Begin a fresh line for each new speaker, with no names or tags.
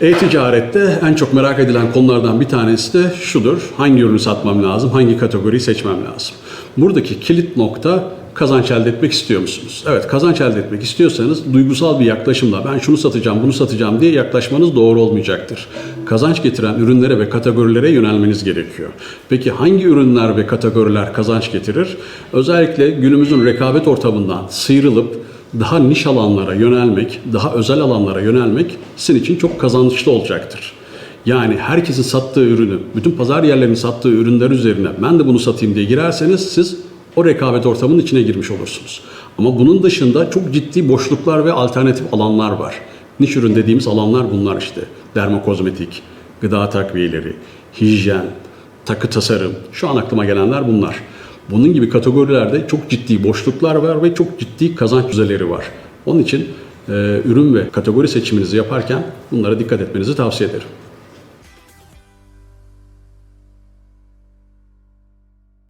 E-ticarette en çok merak edilen konulardan bir tanesi de şudur. Hangi ürünü satmam lazım, hangi kategoriyi seçmem lazım? Buradaki kilit nokta kazanç elde etmek istiyor musunuz? Evet kazanç elde etmek istiyorsanız duygusal bir yaklaşımla ben şunu satacağım, bunu satacağım diye yaklaşmanız doğru olmayacaktır. Kazanç getiren ürünlere ve kategorilere yönelmeniz gerekiyor. Peki hangi ürünler ve kategoriler kazanç getirir? Özellikle günümüzün rekabet ortamından sıyrılıp daha niş alanlara yönelmek, daha özel alanlara yönelmek sizin için çok kazançlı olacaktır. Yani herkesin sattığı ürünü, bütün pazar yerlerinin sattığı ürünler üzerine ben de bunu satayım diye girerseniz siz o rekabet ortamının içine girmiş olursunuz. Ama bunun dışında çok ciddi boşluklar ve alternatif alanlar var. Niş ürün dediğimiz alanlar bunlar işte. Dermokozmetik, gıda takviyeleri, hijyen, takı tasarım. Şu an aklıma gelenler bunlar. Bunun gibi kategorilerde çok ciddi boşluklar var ve çok ciddi kazanç düzeyleri var. Onun için e, ürün ve kategori seçiminizi yaparken bunlara dikkat etmenizi tavsiye ederim.